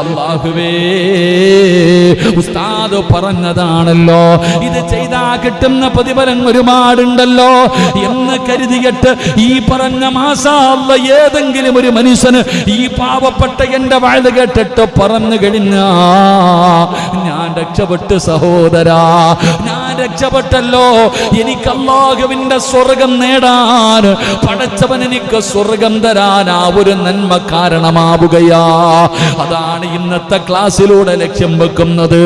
അള്ളാഹുവേ ഉസ്താദ് പറഞ്ഞതാണല്ലോ. ഇത് ചെയ്താ കിട്ടുന്ന പ്രതിഫലം ഒരുപാടുണ്ടല്ലോ എന്ന് കരുതിയിട്ട് ഈ പറഞ്ഞ മാസാള്ള ഏതെങ്കിലും ഒരു മനുഷ്യന് ഈ പാവപ്പെട്ട എന്റെ വാഴ കേട്ടിട്ട് പറഞ്ഞു കഴിഞ്ഞാ ഞാൻ രക്ഷപ്പെട്ടു സഹോദരാ ഞാൻ രക്ഷപ്പെട്ടല്ലോ. എനിക്ക് അള്ളാഹുവിന്റെ സ്വർഗം നേടാൻ പടച്ചവൻ എനിക്ക് സ്വർഗം തരാൻ ആ ഒരു നന്മ കാരണമാവുകയാ. അതാണ് ഇന്നത്തെ ക്ലാസ്സിലൂടെ ലക്ഷ്യം വെക്കുന്നത്.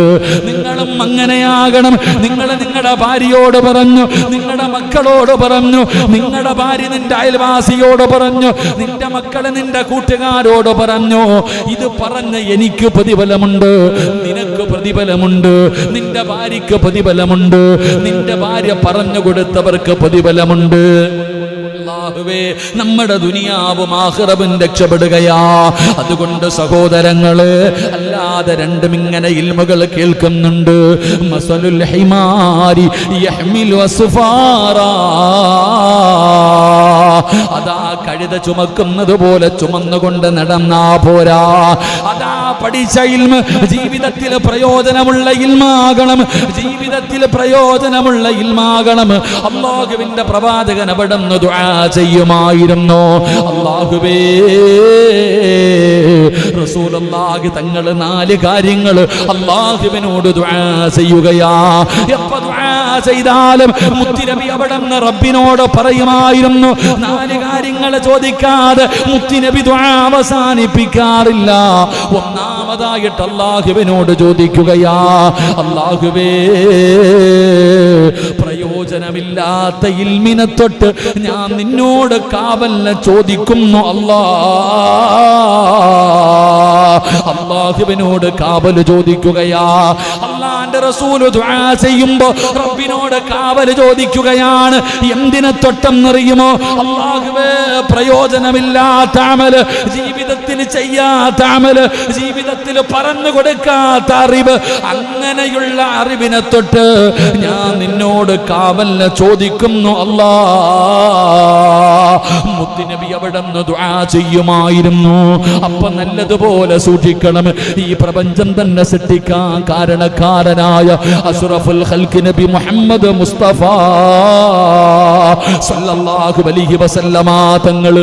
നിങ്ങളും അങ്ങനെയാകണം. നിങ്ങൾ നിങ്ങളുടെ ഭാര്യയോട് പറഞ്ഞു നിങ്ങളുടെ മക്കളോട് പറഞ്ഞു നിങ്ങളുടെ ഭാര്യ നിന്റെ അയൽവാസിയോട് പറഞ്ഞു നിന്റെ മക്കൾ നിന്റെ കൂട്ടുകാരോട് പറഞ്ഞു. ഇത് പറഞ്ഞ എനിക്ക് പ്രതിഫലമുണ്ട് നിനക്ക് പ്രതിഫലമുണ്ട് നിന്റെ ഭാര്യയ്ക്ക് പ്രതിഫലമുണ്ട്. നിന്റെ ഭാര്യ പറഞ്ഞു കൊടുത്തവർക്ക് പ്രതിഫലമുണ്ട്. അല്ലാഹുവേ നമ്മുടെ ദുനിയാവും ആഹ്റവും രക്ഷപ്പെടുകയാ. അതുകൊണ്ട് സഹോദരങ്ങൾ അല്ലാതെ രണ്ടും ഇങ്ങനെ ഇൽമുകൾ കേൾക്കുന്നുണ്ട്. മസലുൽ ഹിമാരി യഹ്മിലു അതാ കഴുത ചുമക്കുന്നത് പോലെ ചുമന്നുകൊണ്ട് നടന്നാ പോരാ. അതാ പഠിച്ച ഇൽമ ജീവിതത്തിൽ പ്രയോജനമുള്ള ഇൽമാകണം. ജീവിതത്തിൽ പ്രയോജനമുള്ള ഇൽമാകണം. അള്ളാഹുവിന്റെ പ്രവാചകൻ അവിടെ നിന്ന് ചെയ്യുമായിരുന്നു? അള്ളാഹുവേ റസൂലുള്ളാഹി തങ്ങൾ നാല് കാര്യങ്ങൾ അള്ളാഹുവിനോട് ദുആ ചെയ്യുകയാ. ചെയ്താലും മുത്തിനബി അവിടെ നിന്ന് റബ്ബിനോട് പറയുമായിരുന്നു നാല് കാര്യങ്ങൾ ചോദിക്കാതെ മുത്തിനബി അവസാനിപ്പിക്കാറില്ല. ഒന്നാമതായിട്ട് അള്ളാഹുവിനോട് ചോദിക്കുകയാ അള്ളാഹുവേ പ്രയോജനമില്ലാത്ത ഇൽമിനെ തൊട്ട് ഞാൻ നിന്നോട് കാവല്ല ചോദിക്കുന്നു അല്ലാ. അള്ളാഹുവിനോട് കാവൽ ചോദിക്കുകയാ. അള്ളാന്റെ റസൂൽ ദുആ ചെയ്യുമ്പോ റബ്ബിനോട് കാവൽ ചോദിക്കുകയാണ്. എന്തിനെ തൊട്ടം തൊട്ടെന്നറിയുമോ? അള്ളാഹുവേ പ്രയോജനമില്ലാത്ത അമൽ ജീവിതത്തിൽ ചെയ്യാത്ത അമൽ ജീവിതത്തിൽ പറഞ്ഞു കൊടുക്കാത്ത അറിവ് അങ്ങനെയുള്ള അറിവിനെ തൊട്ട് ഞാൻ നിന്നോട് കാവലിനെ ചോദിക്കുന്നു അല്ലാ. മുത്തുനബി അവിടെ നിന്ന് ദുആ ചെയ്യുമായിരുന്നു. അപ്പൊ നല്ലതുപോലെ സൂക്ഷിക്കണം. ഈ പ്രപഞ്ചം തന്നെ സൃഷ്ടിക്കാൻ കാരണക്കാരനായ അസുറഫുൽ ഖൽക്ക് നബി മുഹമ്മദ് മുസ്തഫ സല്ലല്ലാഹു അലൈഹി വസല്ലമ തങ്ങൾ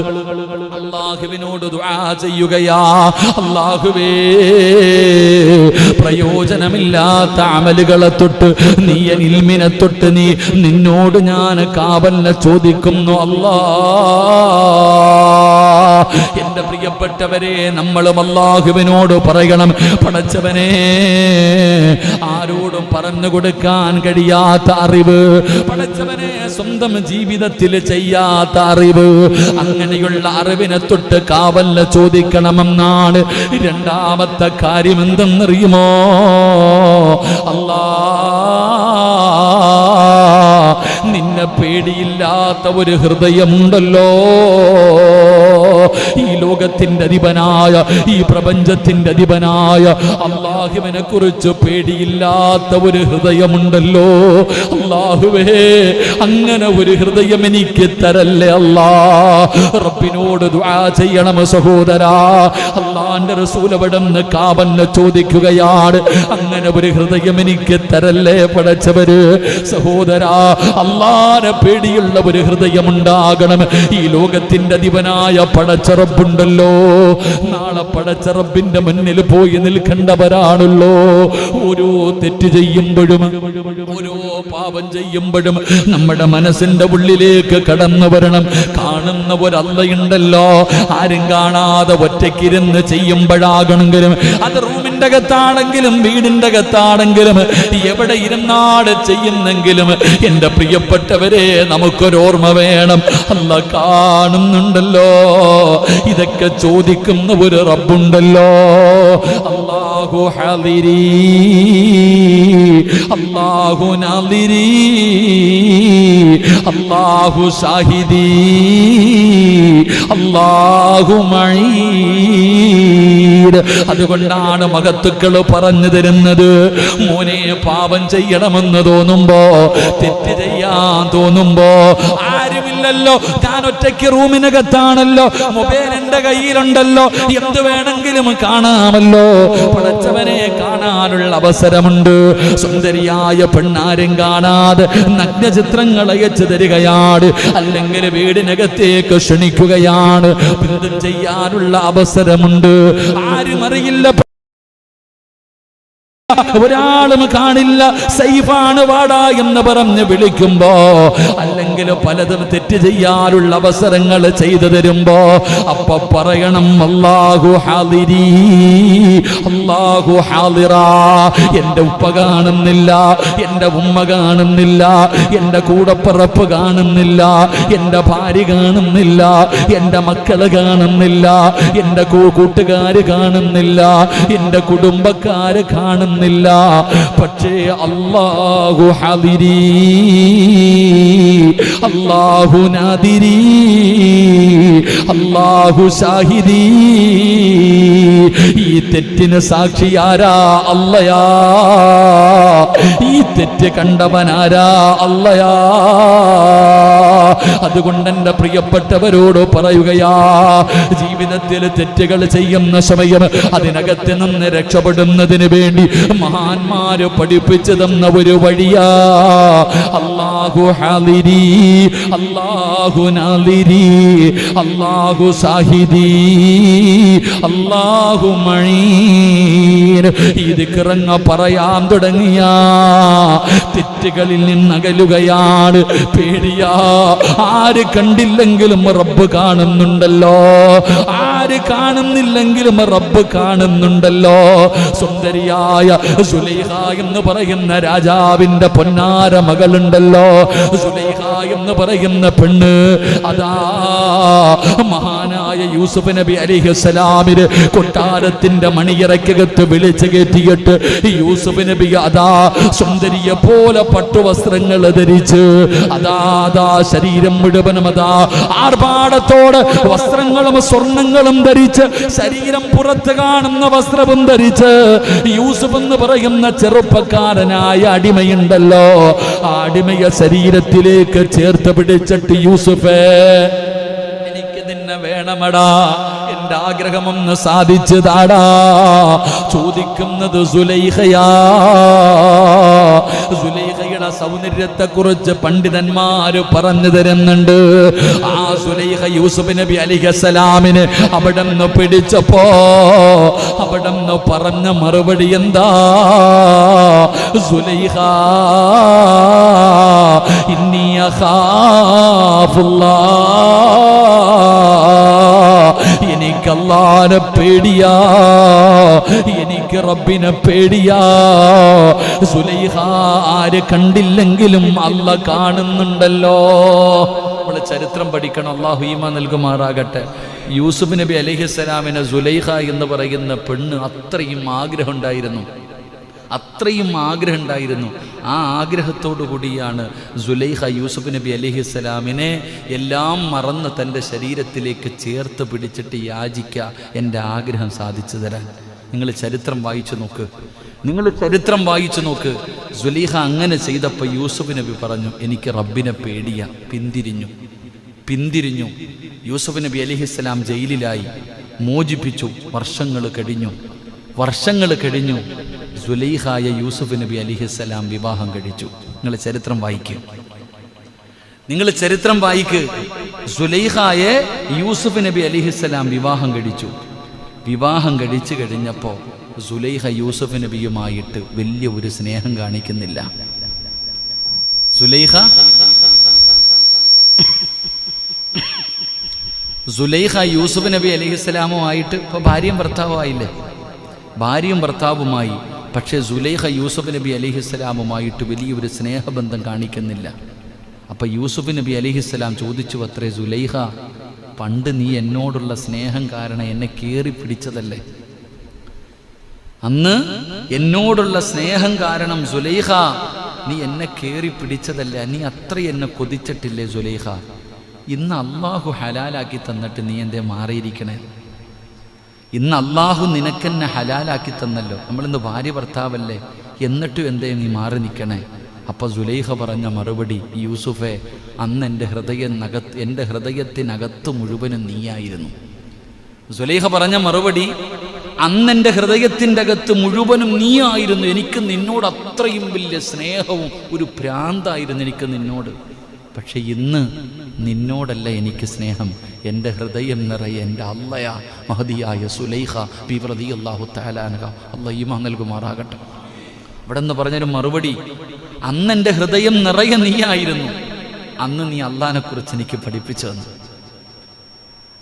അള്ളാഹുവിനോട് ദുആ ചെയ്യുകയാ. അള്ളാഹുവേ പ്രയോജനമില്ലാത്ത അമലുകളെ തൊട്ട് നീ ഇൽമിനെ തൊട്ട് നീ നിന്നോട് ഞാൻ കാവലിനെ ചോദിക്കുന്നു. അല്ലാ എന്റെ പ്രിയപ്പെട്ടവരെ നമ്മളും അള്ളാഹുവിനോട് പറയണം. പടച്ചവനെ ആരോടും പറഞ്ഞു കൊടുക്കാൻ കഴിയാത്ത അറിവ്. പടച്ചവനെ സ്വന്തം ജീവിതത്തിൽ ചെയ്യാത്ത അറിവ്. അങ്ങനെയുള്ള അറിവിനെ തൊട്ട് കാവല്ല ചോദിക്കണമെന്നാണ് രണ്ടാമത്തെ കാര്യം എന്തെന്നറിയുമോ? അല്ലാ നിന്നെ പേടിയില്ലാത്ത ഒരു ഹൃദയമുണ്ടല്ലോ. ഈ ലോകത്തിന്റെ അധിപനായ ഈ പ്രപഞ്ചത്തിന്റെ അധിപനായ അള്ളാഹുവിനെ കുറിച്ച് പേടിയില്ലാത്ത ഒരു ഹൃദയമുണ്ടല്ലോ. അള്ളാഹുവേ അങ്ങനെ ഒരു ഹൃദയം എനിക്ക് തരല്ലേ അല്ലാ റബ്ബിനോട് ദുആ ചെയ്യണം സഹോദരാ. അള്ളാന്റെ റസൂലവിടന്ന് കാവലിനെ ചോദിക്കുകയാണ് അങ്ങനെ ഒരു ഹൃദയം എനിക്ക് തരല്ലേ പടച്ചവര്. സഹോദരാ അള്ളാനെ പേടിയുള്ള ഒരു ഹൃദയം ഉണ്ടാകണം ഈ ലോകത്തിന്റെ അധിപനായ പടച്ചറബുണ്ടല്ലോ. നാളെ പടച്ചറബിന്റെ മുന്നിൽ പോയി നിൽക്കേണ്ടവരാണല്ലോ. ഓരോ തെറ്റ് ചെയ്യുമ്പോഴും ഓരോ പാപം ചെയ്യുമ്പോഴും നമ്മുടെ മനസ്സിന്റെ ഉള്ളിലേക്ക് കടന്നു വരണം. കാണുന്ന ഒരല്ലയുണ്ടല്ലോ ആരും കാണാതെ ഒറ്റയ്ക്കിരുന്ന് ചെയ്യുമ്പോഴാകണമെങ്കിലും അത് റൂമിന്റെ അകത്താണെങ്കിലും വീടിന്റെ അകത്താണെങ്കിലും എവിടെ ഇരുന്നാട് ചെയ്യുന്നെങ്കിലും എന്റെ പ്രിയപ്പെട്ടവരെ നമുക്കൊരോർമ്മ വേണം. അല്ല കാണുന്നുണ്ടല്ലോ. ഇതൊക്കെ ചോദിക്കുന്ന ഒരു റബ്ബുണ്ടല്ലോ. അല്ലാഹു ഹലിരി അള്ളാഹു നലിരി അള്ളാഹു ഷാഹിദി. അതുകൊണ്ടാണ് മഹത്തുക്കൾ പറഞ്ഞു തരുന്നത്. മോനെ പാപം ചെയ്യണമെന്ന് തോന്നുമ്പോ തെറ്റ് ചെയ്യാൻ തോന്നുമ്പോ ആരുമില്ലല്ലോ. ഒറ്റയ്ക്ക് റൂമിനകത്താണല്ലോ. മൊബൈൽ എന്റെ കയ്യിലുണ്ടല്ലോ. എന്ത് വേണമെങ്കിലും കാണാമല്ലോ. പടച്ചവനെ കാണാനുള്ള അവസരമുണ്ട്. സുന്ദരിയായ പെണ്ണാരും കാണാതെ നഗ്നചിത്രങ്ങൾ അയച്ചു തരികയാണ്. അല്ലെങ്കിൽ വീടിനകത്തേക്ക് ക്ഷണിക്കുകയാണ്. ബന്ധം ചെയ്യാനുള്ള അവസരമുണ്ട്. ആരും അറിയില്ല ഒരാളും കാണില്ല. സൈഫാണ് വാടാ എന്ന് പറഞ്ഞ് വിളിക്കുമ്പോ അല്ലെങ്കിൽ പലതും തെറ്റ് ചെയ്യാനുള്ള അവസരങ്ങൾ ചെയ്തു തരുമ്പോ അപ്പൊ പറയണം അല്ലാഹു ഹാളിരി അല്ലാഹു ഹാദിറാ എന്റെ ഉപ്പ കാണുന്നില്ല എന്റെ ഉമ്മ കാണുന്നില്ല എന്റെ കൂടപ്പിറപ്പ് കാണുന്നില്ല എന്റെ ഭാര്യ കാണുന്നില്ല എന്റെ മക്കൾ കാണുന്നില്ല എന്റെ കൂട്ടുകാര് കാണുന്നില്ല എന്റെ കുടുംബക്കാര് കാണുന്നില്ല പക്ഷേ അള്ളാഹു ഹതിരി അള്ളാഹു നാദിരീ. അള്ളാഹു ഷാഹിദീ. ഈ തെറ്റിന് സാക്ഷിയാരാ അല്ലയാ. ഈ തെറ്റ് കണ്ടവനാരാ? അല്ലയാ. അതുകൊണ്ട് എന്റെ പ്രിയപ്പെട്ടവരോട് പറയുകയാ ജീവിതത്തിൽ തെറ്റുകൾ ചെയ്യുന്ന സമയം അതിനകത്ത് നിന്ന് രക്ഷപ്പെടുന്നതിന് വേണ്ടി മഹാന്മാര് പഠിപ്പിച്ചു തന്ന ഒരു വഴിയാ. അല്ലാഹു ഹാലിരി അല്ലാഹു നാലിരി അല്ലാഹു സാഹിദി അല്ലാഹു മഴീൻ. ഇത് കിറങ്ങ പറയാൻ തുടങ്ങിയ തെറ്റുകളിൽ നിന്നകലുകയാണ് പേടിയാ. ആര് കണ്ടില്ലെങ്കിലും റബ്ബ് കാണുന്നുണ്ടല്ലോ. ആര് കാണുന്നില്ലെങ്കിലും റബ്ബ് കാണുന്നുണ്ടല്ലോ. സുന്ദരിയായ സുലൈഹ എന്ന് പറയുന്ന രാജാവിന്റെ പൊന്നാര മകളുണ്ടല്ലോ. സുലൈഹ എന്ന് പറയുന്ന പെണ്ണ് അതാ മഹാനായ യൂസുഫ് നബി അലിഹുസലാമിന് കൊട്ടാരത്തിന്റെ മണിയറയ്ക്കകത്ത് വിളിച്ചു കയറ്റിയിട്ട് യൂസുഫ് നബി അതാ സുന്ദരിയെ പോലെ പട്ടുവസ്ത്രങ്ങൾ ധരിച്ച് അതാ ശരീരം മുഴുവനും അതാ ആർഭാടത്തോട് വസ്ത്രങ്ങളും സ്വർണങ്ങളും ധരിച്ച് ശരീരം പുറത്ത് കാണുന്ന വസ്ത്രവും ധരിച്ച് യൂസുഫ് എന്ന് പറയുന്ന ചെറുപ്പക്കാരനായ അടിമയുണ്ടല്ലോ. ആ അടിമയെ ശരീരത്തിലേക്ക് ചേർത്ത് പിടിച്ചിട്ട് യൂസുഫേ വേണമടാ എന്റെ ആഗ്രഹം ഒന്ന് താടാ ചോദിക്കുന്നത് സുലൈഹയാ. സുലൈഹയുടെ സൗന്ദര്യത്തെ കുറിച്ച് പണ്ഡിതന്മാര് പറഞ്ഞു തരുന്നുണ്ട്. ആ സുലൈഹ യൂസുഫ് നബി അലിഹസലാമിന് അവിടെ നിന്ന് പിടിച്ചപ്പോ അവിടെ നിന്ന് പറഞ്ഞ മറുപടി എന്താ? സുലൈഹ ഇന്നി അഖാഫുല്ലാ. എനിക്ക് അല്ലാനെ പേടിയാ. എനിക്ക് റബ്ബിനെ പേടിയാ. സുലൈഹ ആര് കണ്ടില്ലെങ്കിലും അല്ല കാണുന്നുണ്ടല്ലോ. നമ്മൾ ചരിത്രം പഠിക്കണം. അള്ളാഹു ഈമ നൽകുമാറാകട്ടെ. യൂസുഫ് നബി അലഹിസ്സലാമിനെ സുലൈഹ എന്ന് പറയുന്ന പെണ്ണ് അത്രയും ആഗ്രഹം ഉണ്ടായിരുന്നു. അത്രയും ആഗ്രഹം ഉണ്ടായിരുന്നു. ആ ആഗ്രഹത്തോടു കൂടിയാണ് സുലൈഹ യൂസുഫ് നബി അലിഹിസ്സലാമിനെ എല്ലാം മറന്ന് തന്റെ ശരീരത്തിലേക്ക് ചേർത്ത് പിടിച്ചിട്ട് യാചിക്ക എന്റെ ആഗ്രഹം സാധിച്ചു തരാൻ. നിങ്ങൾ ചരിത്രം വായിച്ചു നോക്ക്. നിങ്ങൾ ചരിത്രം വായിച്ചു നോക്ക്. സുലീഹ അങ്ങനെ ചെയ്തപ്പോൾ യൂസുഫ് നബി പറഞ്ഞു എനിക്ക് റബ്ബിനെ പേടിയ. പിന്തിരിഞ്ഞു. പിന്തിരിഞ്ഞു. യൂസുഫ് നബി അലിഹിസ്സലാം ജയിലിലായി. മോചിപ്പിച്ചു. വർഷങ്ങൾ കഴിഞ്ഞു. വർഷങ്ങൾ കഴിഞ്ഞു. സുലൈഹായ യൂസുഫ് നബി അലിഹിസ്സലാം വിവാഹം കഴിച്ചു. നിങ്ങൾ ചരിത്രം വായിക്കുക നിങ്ങൾ ചരിത്രം വായിക്ക്. സുലൈഹായെ യൂസുഫ് നബി അലിഹിസ്സലാം വിവാഹം കഴിച്ചു. വിവാഹം കഴിച്ചു കഴിഞ്ഞപ്പോൾ സുലൈഹ യൂസുഫ് നബിയുമായിട്ട് വലിയ ഒരു സ്നേഹം കാണിക്കുന്നില്ല. സുലൈഹ? സുലൈഹ യൂസുഫ് നബി അലിഹിസ്സലാമുമായിട്ട് ഇപ്പോൾ ഭാര്യയും ഭർത്താവും ആയില്ലേ ഭാര്യയും ഭർത്താവുമായി പക്ഷേ സുലൈഹ യൂസുഫ് നബി അലിഹിസ്സലാമുമായിട്ട് വലിയൊരു സ്നേഹബന്ധം കാണിക്കുന്നില്ല. അപ്പം യൂസുഫ് നബി അലിഹിസ്സലാം ചോദിച്ചു അത്രേ സുലൈഹ പണ്ട് നീ എന്നോടുള്ള സ്നേഹം കാരണം എന്നെ കീറി പിടിച്ചതല്ലേ? അന്ന് എന്നോടുള്ള സ്നേഹം കാരണം സുലൈഹ നീ എന്നെ കയറി പിടിച്ചതല്ലേ? നീ അത്ര എന്നെ കൊതിച്ചിട്ടില്ലേ സുലൈഹ? ഇന്ന് അള്ളാഹു ഹലാലാക്കി തന്നിട്ട് നീ എന്തേ മാറിയിരിക്കണേ? ഇന്ന് അള്ളാഹു നിനക്കെന്നെ ഹലാലാക്കി തന്നല്ലോ. നമ്മളിന്ന് ഭാര്യ ഭർത്താവല്ലേ? എന്നിട്ടും എന്തേ നീ മാറി നിൽക്കണേ അപ്പോൾ സുലൈഹ പറഞ്ഞ മറുപടി യൂസുഫെ അന്ന് എന്റെ ഹൃദയനകത്ത് എന്റെ ഹൃദയത്തിനകത്ത് മുഴുവനും നീയായിരുന്നു. സുലൈഹ പറഞ്ഞ മറുപടി അന്ന് എന്റെ ഹൃദയത്തിന്റെ അകത്ത് മുഴുവനും നീയായിരുന്നു. എനിക്ക് നിന്നോട് അത്രയും വലിയ സ്നേഹവും ഒരു ഭ്രാന്തായിരുന്നു എനിക്ക് നിന്നോട്. പക്ഷെ ഇന്ന് നിന്നോടല്ല എനിക്ക് സ്നേഹം. എന്റെ ഹൃദയം നിറയെ എന്റെ അള്ളയ മഹതിയായ സുലൈഹ പി പ്രതി അള്ളാഹു താലാനക അല്ല ഈമ നൽകുമാറാകട്ടെ. ഇവിടെ നിന്ന് പറഞ്ഞൊരു മറുപടി അന്ന് എന്റെ ഹൃദയം നിറയെ നീയായിരുന്നു. അന്ന് നീ അള്ളഹാനെക്കുറിച്ച് എനിക്ക് പഠിപ്പിച്ചു തന്നു.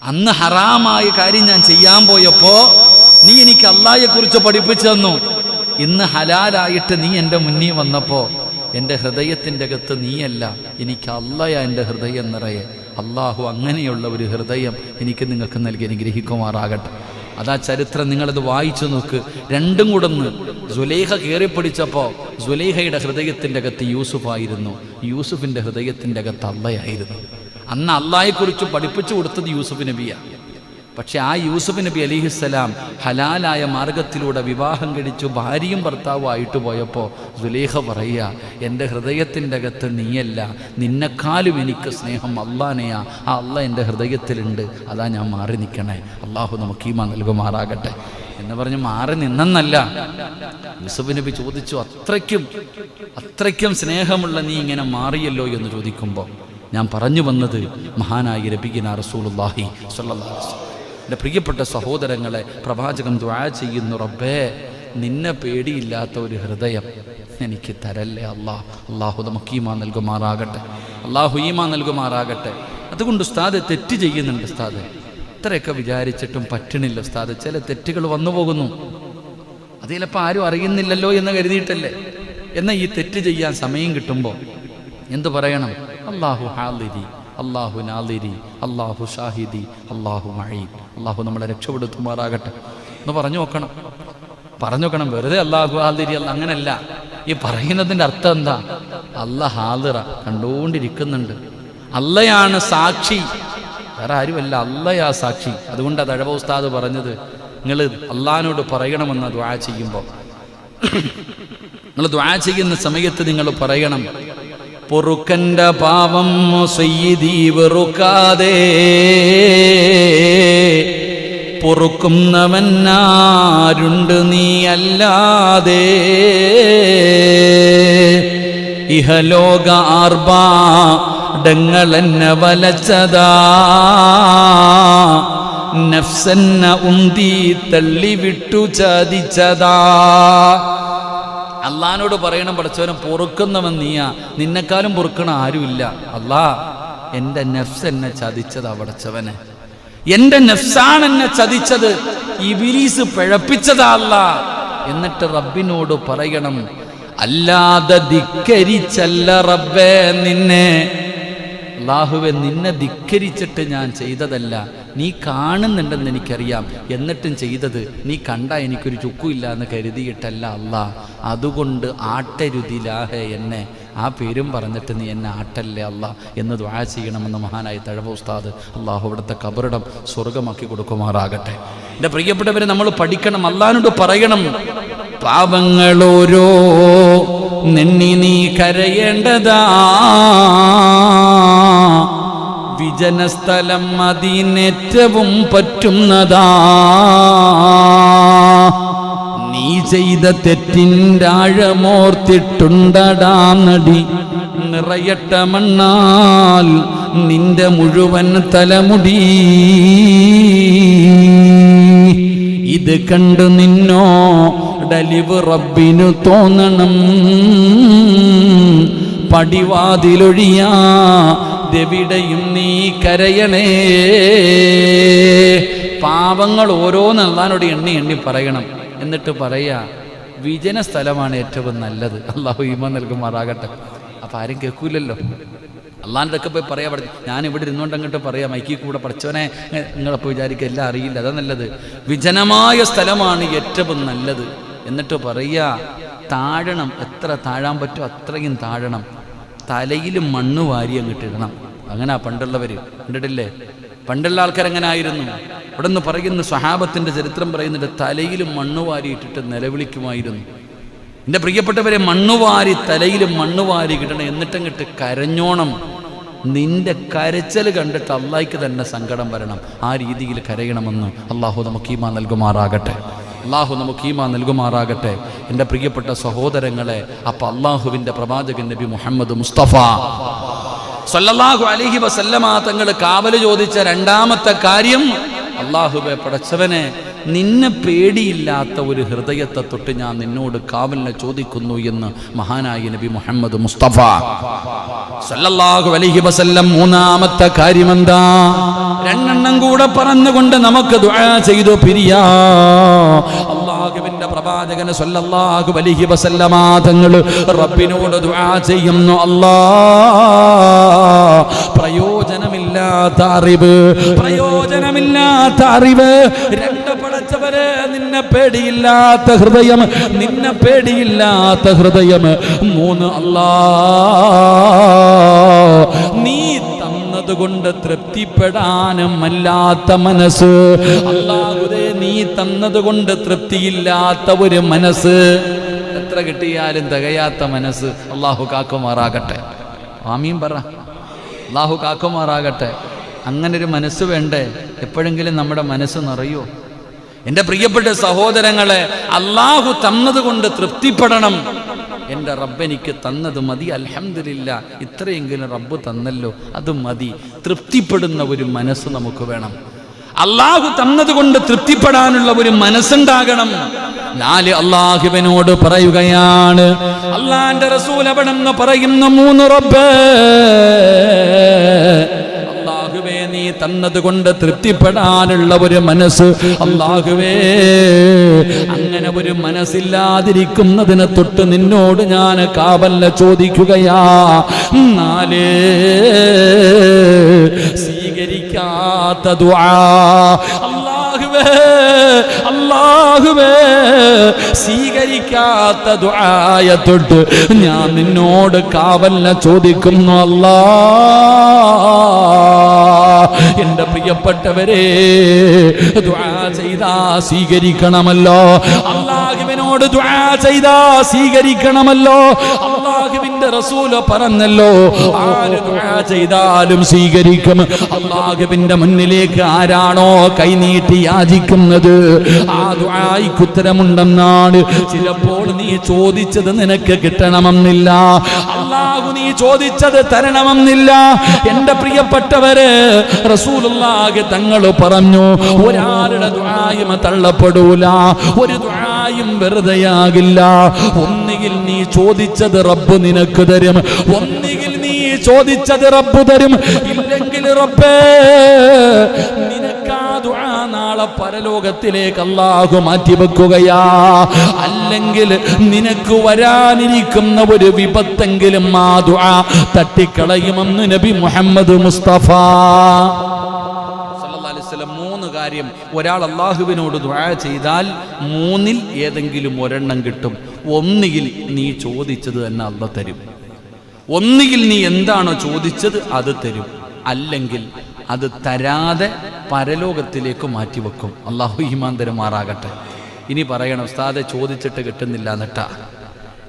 അന്ന് ഹറാമായ കാര്യം ഞാൻ ചെയ്യാൻ പോയപ്പോ നീ എനിക്ക് അള്ളായെ കുറിച്ച് പഠിപ്പിച്ചു തന്നു. ഇന്ന് ഹലാലായിട്ട് നീ എന്റെ മുന്നിൽ വന്നപ്പോ എന്റെ ഹൃദയത്തിന്റെ അകത്ത് നീയല്ല എനിക്ക് അല്ലയ എന്റെ ഹൃദയം നിറയെ. അള്ളാഹു അങ്ങനെയുള്ള ഒരു ഹൃദയം എനിക്ക് നിങ്ങൾക്ക് നൽകി അനുഗ്രഹിക്കുമാറാകട്ടെ. അതാ ചരിത്രം നിങ്ങളത് വായിച്ചു നോക്ക്. രണ്ടും കൂടെ ഒന്ന് സുലേഖ കയറിപ്പിടിച്ചപ്പോൾ സുലേഖയുടെ ഹൃദയത്തിന്റെ അകത്ത് യൂസുഫായിരുന്നു യൂസുഫിന്റെ ഹൃദയത്തിന്റെ അകത്ത് അള്ളയായിരുന്നു. അന്ന് അള്ളായെക്കുറിച്ച് പഠിപ്പിച്ചു കൊടുത്തത് യൂസുഫ് നബിയാണ് പക്ഷെ ആ യൂസുഫ് നബി അലിഹിസ്സലാം ഹലാലായ മാർഗത്തിലൂടെ വിവാഹം കഴിച്ചു ഭാര്യയും ഭർത്താവും ആയിട്ട് പോയപ്പോൾ സുലേഖ പറയുക എന്റെ ഹൃദയത്തിന്റെ അകത്ത് നീയല്ല നിന്നെക്കാളും എനിക്ക് സ്നേഹം അള്ളാനെയാ. ആ അള്ള എന്റെ ഹൃദയത്തിലുണ്ട്. അതാ ഞാൻ മാറി നിൽക്കണേ അള്ളാഹു നമുക്ക് ഈമ നൽകുമാറാകട്ടെ. എന്ന് പറഞ്ഞ് മാറി നിന്നെന്നല്ല. യൂസുഫ് നബി ചോദിച്ചു അത്രയ്ക്കും അത്രയ്ക്കും സ്നേഹമുള്ള നീ ഇങ്ങനെ മാറിയല്ലോ എന്ന് ചോദിക്കുമ്പോൾ ഞാൻ പറഞ്ഞു വന്നത് മഹാനായി രബിഗിന റസൂലുല്ലാഹി സ്വല്ലല്ലാഹു സല്ലാ വസല്ലം എന്റെ പ്രിയപ്പെട്ട സഹോദരങ്ങളെ പ്രവാചകം ദ്വാ ചെയ്യുന്നു റബ്ബേ നിന്നെ പേടിയില്ലാത്ത ഒരു ഹൃദയം എനിക്ക് തരല്ലേ അള്ളാഹ് അള്ളാഹു നമുക്ക് നൽകുമാറാകട്ടെ. അള്ളാഹു ഈമാ നൽകുമാറാകട്ടെ. അതുകൊണ്ട് ഉസ്താദ് തെറ്റ് ചെയ്യുന്നുണ്ട് ഉസ്താദ്. ഇത്രയൊക്കെ വിചാരിച്ചിട്ടും പറ്റണില്ല ഉസ്താദ്. ചില തെറ്റുകൾ വന്നു പോകുന്നു. അത് ചിലപ്പോൾ ആരും അറിയുന്നില്ലല്ലോ എന്ന് കരുതിയിട്ടല്ലേ? എന്നാൽ ഈ തെറ്റ് ചെയ്യാൻ സമയം കിട്ടുമ്പോൾ എന്തു പറയണം? അള്ളാഹു ഹാലിരി അള്ളാഹു നാലിരി അള്ളാഹു ഷാഹിദി അള്ളാഹു മഴീൻ അള്ളാഹു നമ്മളെ രക്ഷപ്പെടുത്തുമാറാകട്ടെ. എന്ന് പറഞ്ഞു നോക്കണം. പറഞ്ഞു നോക്കണം. വെറുതെ അള്ളാഹു ഹാലിരി അല്ല അങ്ങനല്ല. ഈ പറയുന്നതിന്റെ അർത്ഥം എന്താ? അല്ല ഹാദിറ കണ്ടുകൊണ്ടിരിക്കുന്നുണ്ട്. അല്ലയാണ് സാക്ഷി. വേറെ ആരുമല്ല അല്ലയാ സാക്ഷി. അതുകൊണ്ട് അത് ഉസ്താദ് പറഞ്ഞത്. നിങ്ങൾ അള്ളഹാനോട് പറയണമെന്ന് ദ്വാ ചെയ്യുമ്പോൾ നിങ്ങൾ ദ്വാ ചെയ്യുന്ന സമയത്ത് നിങ്ങൾ പറയണം. പൊറുക്കന്റെ പാവം സയ്യിദീ വെറുക്കാതെ പൊറുക്കുന്നവനാരുണ്ട് നീ അല്ലാതെ. ഇഹലോക ആർഭാടങ്ങളെന്നെ വലച്ചതാ. നഫ്സെന്ന ഉന്തി തള്ളിവിട്ടു ചതിച്ചതാ. അള്ളഹാനോട് പറയണം പഠിച്ചവനെ പൊറുക്കുന്നവൻ നീയാ. നിന്നെക്കാളും പൊറുക്കണ ആരുമില്ല. അള്ളാ എന്റെ നെഫ്സ് എന്നെ ചതിച്ചത് അവിടച്ചവന് എന്റെ നെഫ്സാണ് എന്നെ ചതിച്ചത്. ഇബിലീസ് പിഴപ്പിച്ചതാ അല്ല എന്നിട്ട് റബ്ബിനോട് പറയണം അല്ലാതെ ധിക്കരിച്ചല്ല റബ്ബേ നിന്നെ. അള്ളാഹുവെ നിന്നെ ധിക്കരിച്ചിട്ട് ഞാൻ ചെയ്തതല്ല. നീ കാണുന്നുണ്ടെന്ന് എനിക്കറിയാം. എന്നിട്ടും ചെയ്തത് നീ കണ്ട എനിക്കൊരു ചുക്കുമില്ല എന്ന് കരുതിയിട്ടല്ല അല്ല. അതുകൊണ്ട് ആട്ടരുതിലാഹ എന്നെ. ആ പേരും പറഞ്ഞിട്ട് നീ എന്നെ ആട്ടല്ലേ അല്ല എന്ന് ദ്വാ ചെയ്യണമെന്ന് മഹാനായ തഴവ ഉസ്താദ് അള്ളാഹു ഇവിടുത്തെ കബറിടം സ്വർഗമാക്കി കൊടുക്കുമാറാകട്ടെ. എന്റെ പ്രിയപ്പെട്ടവരെ നമ്മൾ പഠിക്കണം അള്ളഹാനോട് പറയണം. പാപങ്ങളോരോ നിന്നി നീ കരയേണ്ടതാ. വിജനസ്ഥലം അതിനേറ്റവും പറ്റുന്നതാ. നീ ചെയ്ത തെറ്റിന്റെ ആഴമോർത്തിട്ടുണ്ടടാ നടി. നിറയട്ട മണ്ണാൽ നിന്റെ മുഴുവൻ തലമുടി. ഇത് കണ്ടു നിന്നോ ഡലിവ് റബ്ബിനു തോന്നണം. പടിവാതിലൊഴിയാ ദെവിടെയും നീ കരയണേ. പാപങ്ങൾ ഓരോന്നല്ലാനോട് എണ്ണി എണ്ണി പറയണം. എന്നിട്ട് പറയാ വിജന സ്ഥലമാണ് ഏറ്റവും നല്ലത്. അള്ളാഹു ഈമ നൽകുമാറാകട്ടെ. അപ്പം ആരും കേൾക്കൂലല്ലോ. അള്ളാന്റെ ഒക്കെ പോയി പറയാ ഞാൻ ഇവിടെ ഇരുന്നുകൊണ്ട് അങ്ങോട്ട് പറയാം മൈക്കി കൂടെ പഠിച്ചവനെ നിങ്ങളപ്പോൾ വിചാരിക്കുക എല്ലാം അറിയില്ല അതാ നല്ലത്. വിജനമായ സ്ഥലമാണ് ഏറ്റവും നല്ലത്. എന്നിട്ട് പറയുക താഴണം. എത്ര താഴാൻ പറ്റുമോ അത്രയും താഴണം. തലയിൽ മണ്ണ് വാരി അങ്ങോട്ട് ഇടണം. അങ്ങനെ പണ്ടുള്ളവർ കണ്ടിട്ടില്ലേ? പണ്ടുള്ള ആൾക്കാർ എങ്ങനെ ആയിരുന്നു ഇവിടെ നിന്ന് പറയുന്ന സ്വഹാബത്തിന്റെ ചരിത്രം പറയുന്നുണ്ട് തലയിൽ മണ്ണ് വാരിയിട്ടിട്ട് നിലവിളിക്കുമായിരുന്നു. എന്റെ പ്രിയപ്പെട്ടവരെ മണ്ണുവാരി തലയിൽ മണ്ണുവാരി കിട്ടണം എന്നിട്ടങ്ങിട്ട് കരഞ്ഞോണം. നിന്റെ കരച്ചൽ കണ്ടിട്ട് അള്ളാഹിക്ക് തന്നെ സങ്കടം വരണം. ആ രീതിയിൽ കരയണമെന്ന് അള്ളാഹു നമുക്ക് ഈമാ നൽകുമാറാകട്ടെ. അള്ളാഹു നമുക്ക് ഈമാ നൽകുമാറാകട്ടെ. എന്റെ പ്രിയപ്പെട്ട സഹോദരങ്ങളെ അപ്പം അള്ളാഹുവിന്റെ പ്രവാചകൻ നബി മുഹമ്മദ് മുസ്തഫ. സല്ലല്ലാഹു അലൈഹി വസല്ലമ തങ്ങൾ കാവൽ ചോദിച്ച രണ്ടാമത്തെ കാര്യം അള്ളാഹുബെ പടച്ചവനെ നിന്നെ പേടിയില്ലാത്ത ഒരു ഹൃദയത്തെ തൊട്ട് ഞാൻ നിന്നോട് കാവലിനെ ചോദിക്കുന്നു എന്ന് മഹാനായ നബി മുഹമ്മദ് മുസ്തഫ. സല്ലല്ലാഹു അലൈഹി വസല്ലം മൂന്നാമത്തെ കാര്യം എന്താ രണ്ടെണ്ണം കൂടെ പറഞ്ഞുകൊണ്ട് നമുക്ക് ദുആ ചെയ്തു പിരിയാ. അള്ളാഹുവിന്റെ പ്രവാചകന് സല്ലല്ലാഹു അലൈഹി വസല്ലമ തങ്ങൾ റബ്ബിനോട് ദുആ ചെയ്യുന്നു. അല്ലാ പ്രയോജനമില്ലാത്ത അറിവ് പ്രയോജനമില്ലാത്ത അറിവ്. രണ്ട് പടച്ചവരെ നിന്നെ പേടിയില്ലാത്ത ഹൃദയം നിന്നെ പേടിയില്ലാത്ത ഹൃദയം. മൂന്ന് അല്ലാ നീ തന്നതുകൊണ്ട് തൃപ്തിപ്പെടാനും അല്ലാത്ത മനസ്സ്. അല്ലാഹുദേ നീ തന്നതുകൊണ്ട് തൃപ്തിയില്ലാത്ത ഒരു മനസ്സ്. എത്ര കിട്ടിയാലും തികയാത്ത മനസ്സ്. അള്ളാഹു കാക്കുമാറാകട്ടെ. ആമീൻ പറ. അള്ളാഹു കാക്കുമാറാകട്ടെ. അങ്ങനെ ഒരു മനസ്സ് വേണ്ടേ? എപ്പോഴെങ്കിലും നമ്മുടെ മനസ്സ് നിറയോ എന്റെ പ്രിയപ്പെട്ട സഹോദരങ്ങളെ അള്ളാഹു തന്നതുകൊണ്ട് തൃപ്തിപ്പെടണം. എന്റെ റബ്ബെനിക്ക് തന്നത് മതി അലഹമില്ല ഇത്രയെങ്കിലും റബ്ബ് തന്നല്ലോ അത് മതി. തൃപ്തിപ്പെടുന്ന ഒരു മനസ്സ് നമുക്ക് വേണം. അള്ളാഹു തന്നതുകൊണ്ട് തൃപ്തിപ്പെടാനുള്ള ഒരു മനസ്സുണ്ടാകണം. നാല് അള്ളാഹുവിനോട് പറയുകയാണ് അള്ളാന്റെ റസൂൽ അവിടെ പറയുന്ന മൂന്ന് റബ്ബ്. നീ തന്നതുകൊണ്ട് തൃപ്തിപ്പെടാനുള്ള ഒരു മനസ്സ് അല്ലാഹുവേ. അങ്ങനെ ഒരു മനസ്സില്ലാതിരിക്കുന്നതിന് തൊട്ട് നിന്നോട് ഞാൻ കാവല്ല ചോദിക്കുകയാ. നാലേ സ്വീകരിക്കാത്ത ദുആ. അള്ളാഹുവേ അള്ളാഹുവേ സ്വീകരിക്കാത്ത ഞാൻ നിന്നോട് കാവല്ല ചോദിക്കുന്നു അല്ലാ. എന്റെ പ്രിയപ്പെട്ടവരെ ദുആ ചെയ്താ സ്വീകരിക്കണമല്ലോ. അള്ളാഹുവിനോട് ദുആ ചെയ്താ സ്വീകരിക്കണമല്ലോ. റസൂൽ പറഞ്ഞല്ലോ ചെയ്താലും സ്വീകരിക്കും. അള്ളാഹുവിന്റെ മുന്നിലേക്ക് ആരാണോ കൈനീട്ടി യാചിക്കുന്നത്? ആ ദുആയിക്ക് ഉത്തരമുണ്ടെന്നാണ്. ചിലപ്പോൾ നീ ചോദിച്ചത് നിനക്ക് കിട്ടണമെന്നില്ല. അള്ളാഹു നീ ചോദിച്ചത് തരണമെന്നില്ല. എന്റെ പ്രിയപ്പെട്ടവര് റസൂലുള്ളാഹി തങ്ങൾ പറഞ്ഞു ഒരാളുടെ ദുആയും തള്ളപ്പെടൂല. ഒരു ദുആയും വെറുതെയാകില്ല. ഒന്നുകിൽ നീ ചോദിച്ചത് റബ്ബ് നിനക്ക് തരും. ഒന്നുകിൽ നീ ചോദിച്ചത് റബ്ബ് തരും. ഇല്ലെങ്കിൽ റബ്ബേ നിനക്കാ ദുആ നാളെ പരലോകത്തിലേക്ക് അല്ലാഹു മാറ്റിവെക്കുകയാ അല്ലെങ്കിൽ നിനക്ക് വരാനിരിക്കുന്ന ഒരു വിപത്തെങ്കിലും ആ ദുആ തട്ടിക്കളയുമെന്ന് നബി മുഹമ്മദ് മുസ്തഫ. മൂന്ന് കാര്യം. ഒരാൾ അള്ളാഹുവിനോട് ദുആ ചെയ്താൽ മൂന്നിൽ ഏതെങ്കിലും ഒരെണ്ണം കിട്ടും. ഒന്നുകിൽ നീ ചോദിച്ചത് തന്നെ അല്ല തരും. ഒന്നുകിൽ നീ എന്താണോ ചോദിച്ചത് അത് തരും. അല്ലെങ്കിൽ അത് തരാതെ പരലോകത്തിലേക്ക് മാറ്റിവെക്കും. അള്ളാഹു ഈമാൻ തരുമാറാകട്ടെ. ഇനി പറയണം ഉസ്താദെ ചോദിച്ചിട്ട് കിട്ടുന്നില്ല എന്നിട്ടാ.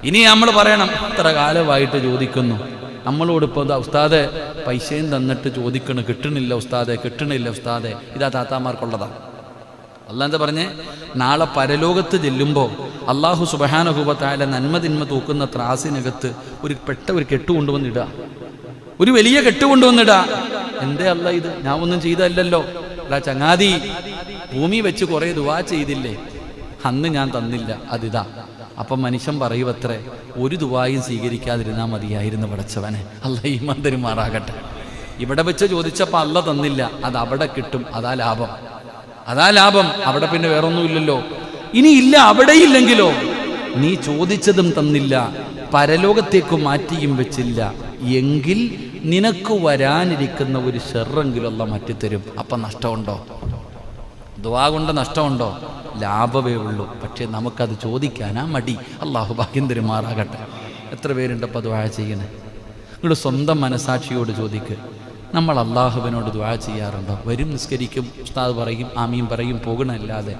ഇനി നമ്മൾ പറയണം ഇത്ര കാലമായിട്ട് ചോദിക്കുന്നു. നമ്മളോട് ഇപ്പോൾ ഉസ്താദെ പൈസയും തന്നിട്ട് ചോദിക്കണ് കിട്ടണില്ല ഉസ്താദെ കിട്ടണില്ല ഉസ്താദെ. ഇതാ താത്താമാർക്കുള്ളതാണ് അല്ല എന്താ പറഞ്ഞേ? നാളെ പരലോകത്ത് ചെല്ലുമ്പോൾ അള്ളാഹു സുബഹാനുഭൂപത്തായ നന്മ തിന്മ തൂക്കുന്ന ത്രാസിനകത്ത് ഒരു പെട്ട ഒരു കെട്ട് കൊണ്ടുവന്നിടുക ഒരു വലിയ കെട്ട് കൊണ്ടുവന്നിടുക എന്തേ അല്ല ഇത്? ഞാൻ ഒന്നും ചെയ്തല്ലോ അല്ല ചങ്ങാതി ഭൂമി വെച്ച് കുറെ ദുവാ ചെയ്തില്ലേ? അന്ന് ഞാൻ തന്നില്ല. അതിതാ. അപ്പം മനുഷ്യൻ പറയുവത്രേ ഒരു ദുവായും സ്വീകരിക്കാതിരുന്നാൽ മതിയായിരുന്നു പടച്ചവനെ. അല്ല ഈ മന്ദിരമാറാകട്ടെ ഇവിടെ വെച്ച് ചോദിച്ചപ്പോൾ അല്ല തന്നില്ല. അത് അവിടെ കിട്ടും. അതാ ലാഭം. അതാ ലാഭം. അവിടെ പിന്നെ വേറൊന്നുമില്ലല്ലോ. ഇനി ഇല്ല അവിടെ ഇല്ലെങ്കിലോ നീ ചോദിച്ചതും തന്നില്ല പരലോകത്തേക്ക് മാറ്റിയും വെച്ചില്ല. എങ്കിൽ നിനക്ക് വരാനിരിക്കുന്ന ഒരു ഷെറെങ്കിലുള്ള മാറ്റിത്തരും. അപ്പം നഷ്ടമുണ്ടോ? ദ്വാ കൊണ്ട് നഷ്ടമുണ്ടോ? ലാഭമേ ഉള്ളൂ. പക്ഷേ നമുക്കത് ചോദിക്കാനാ മടി. അള്ളാഹു ഭാഗ്യം തരുമാറാകട്ടെ എത്ര പേരുണ്ട് അപ്പോൾ ദ്വാ ചെയ്യണേ? നിങ്ങൾ സ്വന്തം മനസാക്ഷിയോട് ചോദിക്ക്. നമ്മൾ അള്ളാഹുവിനോട് ദ്വാ ചെയ്യാറുണ്ടോ? വരും നിസ്കരിക്കും ഉസ്താദ് പറയും ആമീൻ പറയും പോകണമല്ലാതെ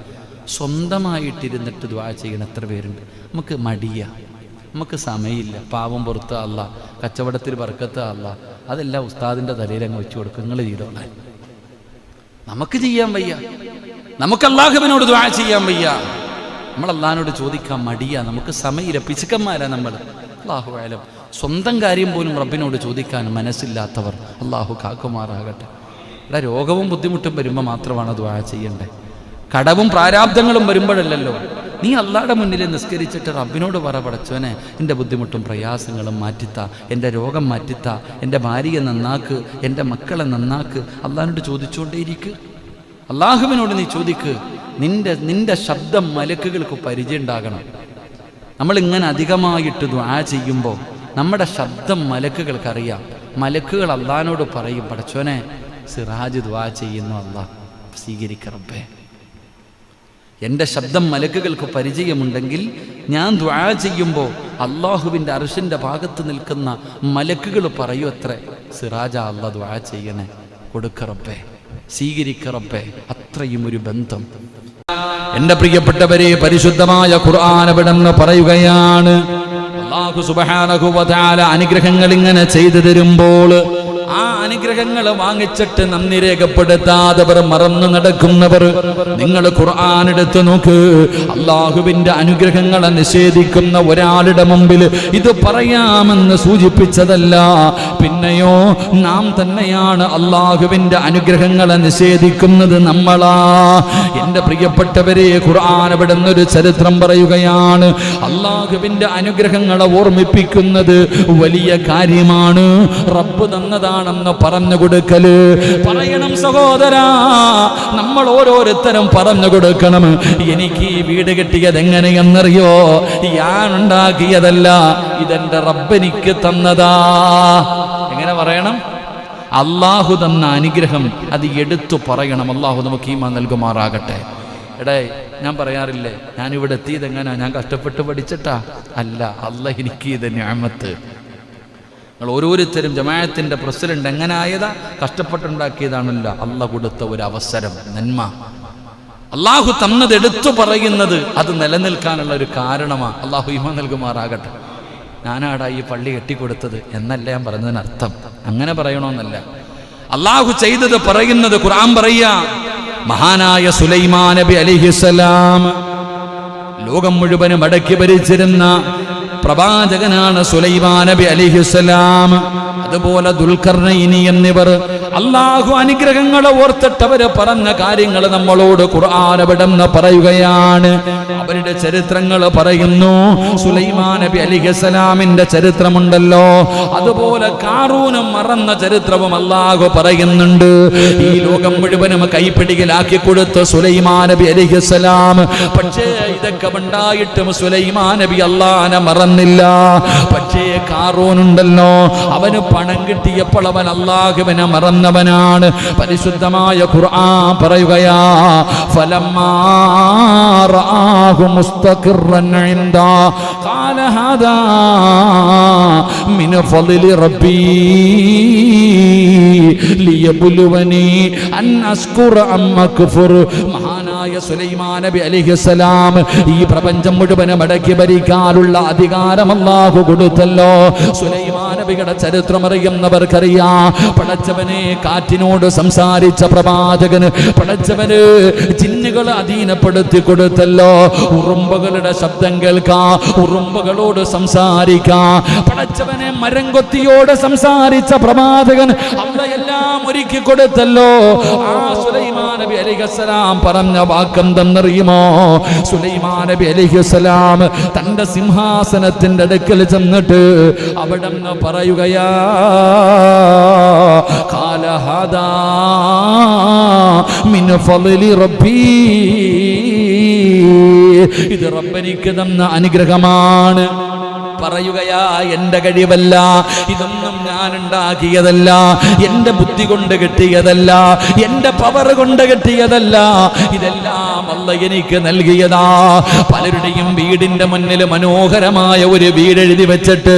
സ്വന്തമായിട്ടിരുന്നിട്ട് ദ്വാ ചെയ്യണം എത്ര പേരുണ്ട്. നമുക്ക് മടിയ. നമുക്ക് സമയമില്ല. പാവം പുറത്ത് അല്ല കച്ചവടത്തിൽ പറക്കത്ത് അല്ല അതെല്ലാം ഉസ്താദിന്റെ തലയിൽ അങ്ങ് വെച്ചു കൊടുക്കും. നിങ്ങൾ ചെയ്തോളാൻ. നമുക്ക് ചെയ്യാൻ വയ്യ. നമുക്ക് അള്ളാഹുവിനോട് ദ്വാ ചെയ്യാൻ വയ്യ. നമ്മൾ അള്ളാഹിനോട് ചോദിക്കാൻ മടിയ. നമുക്ക് സമയമില്ല പിശുക്കന്മാരാ നമ്മൾ അള്ളാഹു ആയാലും സ്വന്തം കാര്യം പോലും റബ്ബിനോട് ചോദിക്കാൻ മനസ്സില്ലാത്തവർ അള്ളാഹു കാക്കുമാറാകട്ടെ. ഇവിടെ രോഗവും ബുദ്ധിമുട്ടും വരുമ്പോൾ മാത്രമാണ് ദ്വാ ചെയ്യണ്ടേ. കടവും പ്രാരാബ്ദങ്ങളും വരുമ്പോഴല്ലല്ലോ. നീ അള്ളാടെ മുന്നിൽ നിസ്കരിച്ചിട്ട് റബ്ബിനോട് പറ പടച്ചോനെ എന്റെ ബുദ്ധിമുട്ടും പ്രയാസങ്ങളും മാറ്റിത്ത എന്റെ രോഗം മാറ്റിത്ത എന്റെ ഭാര്യയെ നന്നാക്ക് എന്റെ മക്കളെ നന്നാക്ക്. അള്ളാഹിനോട് ചോദിച്ചുകൊണ്ടേയിരിക്കു. അള്ളാഹുവിനോട് നീ ചോദിക്ക് നിന്റെ നിന്റെ ശബ്ദം മലക്കുകൾക്ക് പരിചയം ഉണ്ടാകണം. നമ്മളിങ്ങനെ അധികമായിട്ട് ദ്വാ ചെയ്യുമ്പോൾ നമ്മുടെ ശബ്ദം മലക്കുകൾക്കറിയാം മലക്കുകൾ അള്ളഹാനോട് പറയും പടച്ചോനെ സിറാജ് ദ്വാ ചെയ്യുന്നു അള്ളാഹ് സ്വീകരിക്കറബേ എന്റെ ശബ്ദം മലക്കുകൾക്ക് പരിചയമുണ്ടെങ്കിൽ ഞാൻ ദ്വാ ചെയ്യുമ്പോൾ അള്ളാഹുവിന്റെ അർഷിന്റെ ഭാഗത്ത് നിൽക്കുന്ന മലക്കുകൾ പറയൂ അത്രേ. സിറാജ അള്ള ദ്വാ ചെയ്യണേ. കൊടുക്കറപ്പേ സ്വീകരിക്കറപ്പേ അത്രയും ഒരു ബന്ധം. എന്റെ പ്രിയപ്പെട്ടവരെ പരിശുദ്ധമായ ഖുർആൻ അവിടെന്ന് പറയുകയാണ്. അനുഗ്രഹങ്ങൾ ഇങ്ങനെ ചെയ്തു തരുമ്പോൾ ആ അനുഗ്രഹങ്ങൾ വാങ്ങിച്ചിട്ട് നന്ദി രേഖപ്പെടുത്താതവർ മറന്നു നടക്കുന്നവർ. നിങ്ങൾ ഖുർആൻ എടുത്ത് നോക്ക്. അള്ളാഹുവിന്റെ അനുഗ്രഹങ്ങളെ നിഷേധിക്കുന്ന ഒരാളുടെ മുമ്പിൽ ഇത് പറയാമെന്ന് സൂചിപ്പിച്ചതല്ല. പിന്നെയോ നാം തന്നെയാണ് അള്ളാഹുവിന്റെ അനുഗ്രഹങ്ങളെ നിഷേധിക്കുന്നത് നമ്മളാ. എന്റെ പ്രിയപ്പെട്ടവരെ ഖുർആൻ ഇവിടെ ഒരു ചരിത്രം പറയുകയാണ്. അള്ളാഹുവിന്റെ അനുഗ്രഹങ്ങളെ ഓർമ്മിപ്പിക്കുന്നത് വലിയ കാര്യമാണ്. റബ്ബ് തന്നതാണെന്ന് പറഞ്ഞു കൊടുക്കൽ. പറയണം സഹോദരാ നമ്മൾ ഓരോരുത്തരും പറഞ്ഞു കൊടുക്കണം. എനിക്ക് ഈ വീട് കിട്ടിയത് എങ്ങനെയെന്നറിയോ? ഞാൻ ഉണ്ടാക്കിയതല്ല ഇതെന്റെ റബ്ബെനിക്ക് തന്നതാ. എങ്ങനെ പറയണം? അള്ളാഹു തന്ന അനുഗ്രഹം അത് എടുത്തു പറയണം. അള്ളാഹു നമുക്ക് ഈമാ നൽകുമാറാകട്ടെ. എടേ ഞാൻ പറയാറില്ലേ ഞാൻ ഇവിടെ എത്തിയത് എങ്ങനെയാ ഞാൻ കഷ്ടപ്പെട്ട് പഠിച്ചിട്ടാ. അല്ല അല്ല എനിക്ക് ഇത് ഞാമത്ത്. നിങ്ങൾ ഓരോരുത്തരും ജമായത്തിന്റെ പ്രസിഡന്റ് എങ്ങനായതാ? കഷ്ടപ്പെട്ടുണ്ടാക്കിയതാണല്ലോ അല്ല കൊടുത്ത ഒരു അവസരം നന്മ. അള്ളാഹു തന്നത് എടുത്തു പറയുന്നത് അത് നിലനിൽക്കാനുള്ള ഒരു കാരണമാണ് അള്ളാഹു ഇമ നൽകുമാറാകട്ടെ. ഞാനാടാ ഈ പള്ളി കെട്ടിക്കൊടുത്തത് എന്നല്ല ഞാൻ പറഞ്ഞതിന് അർത്ഥം. അങ്ങനെ പറയണമെന്നല്ല അള്ളാഹു ചെയ്തത് പറയുന്നത് ഖുർആൻ പറയുക മഹാനായ സുലൈമാൻ നബി അലിഹിസലാം ലോകം മുഴുവനും അടക്കി ഭരിച്ചിരുന്ന പ്രവാചകനാണ് സുലൈമാൻ നബി അലിഹിസലാം അതുപോലെ ദുൽഖർണയിനി എന്നിവർ അള്ളാഹു അനുഗ്രഹങ്ങളെ ഓർത്തിട്ട് അവർ പറഞ്ഞ കാര്യങ്ങൾ നമ്മളോട് ഖുർആൻ പറയുകയാണ്. അവരുടെ ചരിത്രങ്ങൾ പറയുന്നു സുലൈമാൻ നബി അലിഹിസലാമിന്റെ ചരിത്രമുണ്ടല്ലോ. അതുപോലെ കാറൂനും മറന്ന ചരിത്രവും അള്ളാഹു പറയുന്നുണ്ട്. ഈ ലോകം മുഴുവനും കൈപ്പിടിയിലാക്കി കൊടുത്ത സുലൈമാൻ നബി അലിഹിസലാം പക്ഷേ ഇതൊക്കെ ഉണ്ടായിട്ടും സുലൈമാ നബി അള്ളാനെ മറന്നില്ല. പക്ഷേ കാറൂനുണ്ടല്ലോ. അവന് പണം കിട്ടിയപ്പോൾ അവൻ അള്ളാഹുവിനെ മറന്നവനാണ്. പരിശുദ്ധമായ ഖുർആൻ പറയുകയാ ഫലം റആഹു മുസ്തഖിറൻ ഇൻദാ. ഖാല ഹാദാ ഫളിലി അൻ അസ്കുറ അം മഹാനായ സുലൈമാൻ നബി അലൈഹിസ്സലാം ഈ പ്രപഞ്ചം മുഴുവനും അടക്കി ഭരിക്കാനുള്ള അധികാരം അല്ലാഹു കൊടുത്തല്ലോ. സുലൈമാൻ നബിയുടെ ചരിത്രം അറിയുന്നവർക്കറിയാം പടച്ചവനെ കാറ്റിനോട് സംസാരിച്ച പ്രവാചകന് പടച്ചവന് ജിന്നുകൾ അധീനപ്പെടുത്തി കൊടുത്തല്ലോ. ഉറുമ്പുകളുടെ ശബ്ദം കേൾക്കാ ഉറുമ്പുകളോട് സംസാരിക്കാ. പടച്ചവനെ മരം കൊത്തിയോട് സംസാരിച്ച പ്രവാചകൻ അവിടെ എല്ലാം ഒരുക്കി കൊടുത്തല്ലോ. ആ നബി അലിഹസ്സലാം പറഞ്ഞ വാക്കെന്തെന്നറിയുമോ സുലൈമാൻ നബി അലിഹുസലാം തന്റെ സിംഹാസനത്തിന്റെ അടുക്കൽ ചെന്നിട്ട് അവിടെ പറയുകയാ കാലഹദാ മിൻ ഫളലി റബ്ബി. ഇത് റബ്ബനിക്ക് തന്ന അനുഗ്രഹമാണ്. പറയുകയാ എന്റെ കഴിവല്ല ഇതൊന്നും ഞാൻ ഉണ്ടാക്കിയതല്ല എന്റെ ബുദ്ധി കൊണ്ട് കിട്ടിയതല്ല എന്റെ പവർ കൊണ്ട് കിട്ടിയതല്ല ഇതെല്ലാം അല്ല എനിക്ക് നൽകിയതാ. പലരുടെയും വീടിന്റെ മുന്നിൽ മനോഹരമായ ഒരു വീട് എഴുതി വെച്ചിട്ട്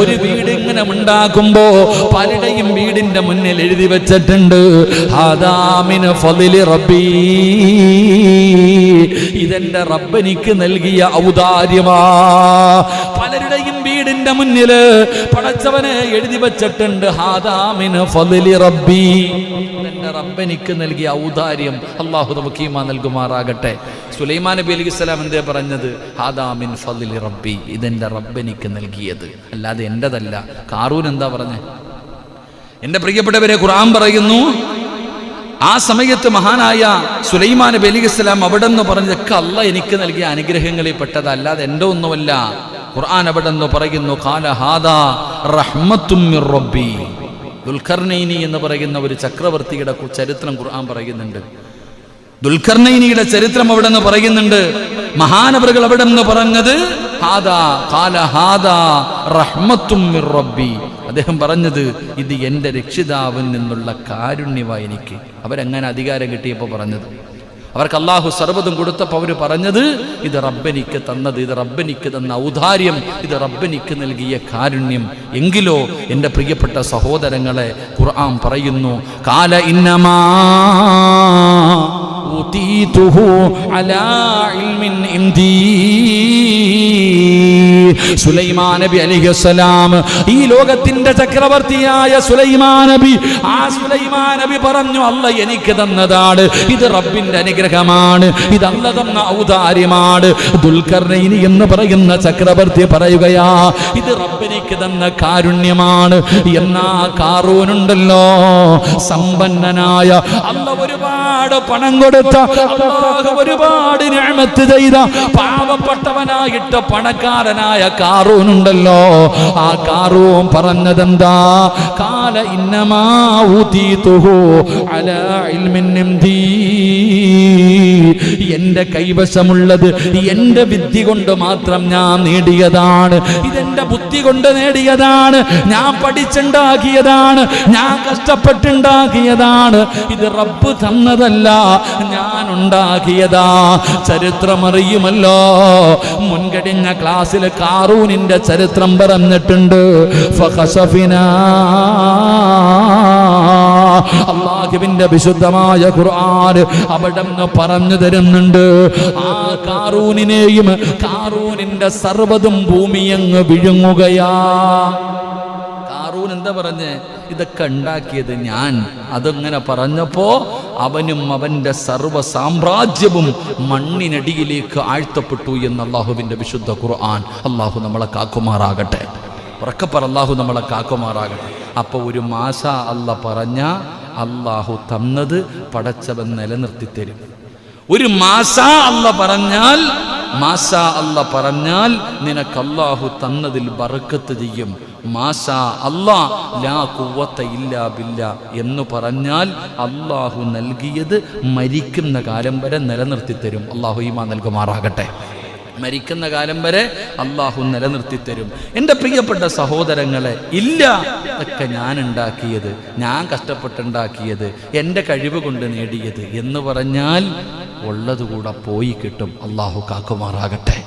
ഒരു വീട് ഇങ്ങനെ ഉണ്ടാക്കുമ്പോ പലരുടെയും വീടിന്റെ മുന്നിൽ എഴുതി വെച്ചിട്ടുണ്ട് ആദാമിന് ഫളിലി റബ്ബീ. ഇതെന്റെ റബ്ബനിക്ക് നൽകിയ ഔദാര്യമാ. പലരുടെയും വീടിന്റെ മുന്നിൽ പടച്ചവനെ എഴുതി വച്ചിട്ടുണ്ട്. ഹാദാമിന് ഫളിലി റബ്ബി. റബ്ബനിക്ക് നൽകിയ ഔദാര്യം അള്ളാഹു നമുക്കീമ നൽകുമാറാകട്ടെ. സുലൈമാൻ നബി അലൈഹി സ്വലാം എന്തേ പറഞ്ഞത്? ഹാദാമിൻ ഫളിലി റബ്ബി. ഇതെന്റെ റബ്ബനിക്ക് നൽകിയത്. അല്ലാതെ എന്റേതല്ല. കാറൂൻ എന്താ പറഞ്ഞേ? എന്റെ പ്രിയപ്പെട്ടവരെ ഖുർആൻ പറയുന്നു ആ സമയത്ത് മഹാനായ സുലൈമാൻ നബി സ്വലാം അവിടെ നിന്ന് പറഞ്ഞതൊക്കെ അല്ല എനിക്ക് നൽകിയ അനുഗ്രഹങ്ങളിൽ പെട്ടതല്ലാതെ എന്റെ ഒന്നുമല്ല. ഖുർആൻ അവിടെ നിന്ന് പറയുന്നു കാല ഹാദാ റബ്ബി. എന്ന് പറയുന്ന ഒരു ചക്രവർത്തിയുടെ ചരിത്രം ഖുർആൻ പറയുന്നുണ്ട്. ദുൽഖർനൈനിയുടെ ചരിത്രം അവിടെ നിന്ന് പറയുന്നുണ്ട്. മഹാനവറുകൾ അവിടെ നിന്ന് പറഞ്ഞത് ഹാദാ കാല ഹാദാ റബ്ബി. അദ്ദേഹം പറഞ്ഞത് ഇത് എൻ്റെ രക്ഷിതാവിൽ നിന്നുള്ള കാരുണ്യമായി എനിക്ക് അവരെങ്ങനെ അധികാരം കിട്ടിയപ്പോൾ പറഞ്ഞത് അവർക്ക് അള്ളാഹു സർവ്വതും കൊടുത്തപ്പോൾ അവർ പറഞ്ഞത് ഇത് റബ്ബനിക്ക് തന്നത് ഇത് റബ്ബനിക്ക് തന്ന ഔദാര്യം ഇത് റബ്ബനിക്ക് നൽകിയ കാരുണ്യം എങ്കിലോ എൻ്റെ പ്രിയപ്പെട്ട സഹോദരങ്ങളെ ഖുർആൻ പറയുന്നു കാല ഇന്നമാ أوتيته على علم عندي സുലൈമാൻ നബി അലിഹസ്സലാം. ഈ ലോകത്തിന്റെ ചക്രവർത്തിയായ സുലൈമാൻ നബി ആ സുലൈമാൻ നബി പറഞ്ഞു അല്ല എനിക്ക് തന്നതാണ്. ഇത് റബ്ബിന്റെ അനുഗ്രഹമാണ്. ഇത് തന്ന ഔദാര്യമാണ്. ദുൽഖർനൈനി എന്ന് പറയുന്ന ചക്രവർത്തി പറയുകയാ ഇത് റബ്ബിനിക്ക് തന്ന കാരുണ്യമാണ്. എന്നാ കാറൂനുണ്ടല്ലോ സമ്പന്നനായ അല്ല ഒരുപാട് പണം കൊടുത്ത ഒരുപാട് ഞാമത്ത് ചെയ്ത പാവപ്പെട്ടവനായിട്ട് പണക്കാരനായ കാറൂനുണ്ടല്ലോ. ആ കാറൂൻ പറഞ്ഞതെന്താ? കാല ഇംദീ. എന്റെ കൈവശമുള്ളത് എന്റെ വിദ്യ കൊണ്ട് മാത്രം ഞാൻ നേടിയതാണ്. ഇതെന്റെ ബുദ്ധി കൊണ്ട് നേടിയതാണ്. ഞാൻ പഠിച്ചുണ്ടാക്കിയതാണ്. ഞാൻ കഷ്ടപ്പെട്ടുണ്ടാക്കിയതാണ്. ഇത് റബ്ബ് തന്നതല്ല ഞാൻ ഉണ്ടാക്കിയതാ. ചരിത്രമറിയുമല്ലോ. മുൻകഴിഞ്ഞ ക്ലാസ്സിൽ കാറൂനിന്റെ ചരിത്രം പറഞ്ഞിട്ടുണ്ട്. അള്ളാഹുവിന്റെ വിശുദ്ധമായ ഖുർആൻ അവിടെ പറഞ്ഞു തരുന്നുണ്ട്. ആ കാറൂനിനെയും കാറൂനിന്റെ സർവതും ഭൂമിയങ്ങ് വിഴുങ്ങുകയാ. കാറൂൻ എന്താ പറഞ്ഞേ? ഇതൊക്കെ ഉണ്ടാക്കിയത് ഞാൻ. അതങ്ങനെ പറഞ്ഞപ്പോ അവനും അവന്റെ സർവ സാമ്രാജ്യവും മണ്ണിനടിയിലേക്ക് ആഴ്ത്തപ്പെട്ടു എന്ന് അള്ളാഹുവിന്റെ വിശുദ്ധ ഖുർആൻ. അള്ളാഹു നമ്മളെ കാക്കുമാറാകട്ടെ. ഉറക്കപ്പറ അള്ളാഹു നമ്മളെ കാക്കുമാറാകട്ടെ. അപ്പോൾ ഒരു മാസ അല്ല പറഞ്ഞ അള്ളാഹു തന്നത് പടച്ചവൻ നിലനിർത്തി തരും ഒരു മാസ അല്ല പറഞ്ഞാൽ മാസ അല്ല പറഞ്ഞാൽ നിനക്ക് അള്ളാഹു തന്നതിൽ ബറക്കത്ത് ചെയ്യും. മാസ അല്ലാ ലാ കുവത്ത ഇല്ലാ ബില്ല എന്ന് പറഞ്ഞാൽ അള്ളാഹു നൽകിയത് മരിക്കുന്ന കാലം വരെ നിലനിർത്തി തരും അള്ളാഹു ഈമാ നൽകുമാറാകട്ടെ. മരിക്കുന്ന കാലം വരെ അള്ളാഹു നിലനിർത്തി തരും എന്റെ പ്രിയപ്പെട്ട സഹോദരങ്ങളെ ഇല്ല ഒക്കെ ഞാൻ ഉണ്ടാക്കിയത് ഞാൻ കഷ്ടപ്പെട്ടുണ്ടാക്കിയത് എന്റെ കഴിവ് കൊണ്ട് നേടിയത് എന്ന് പറഞ്ഞാൽ ഉള്ളതുകൂടെ പോയി കിട്ടും. അള്ളാഹു കാക്കുമാറാകട്ടെ.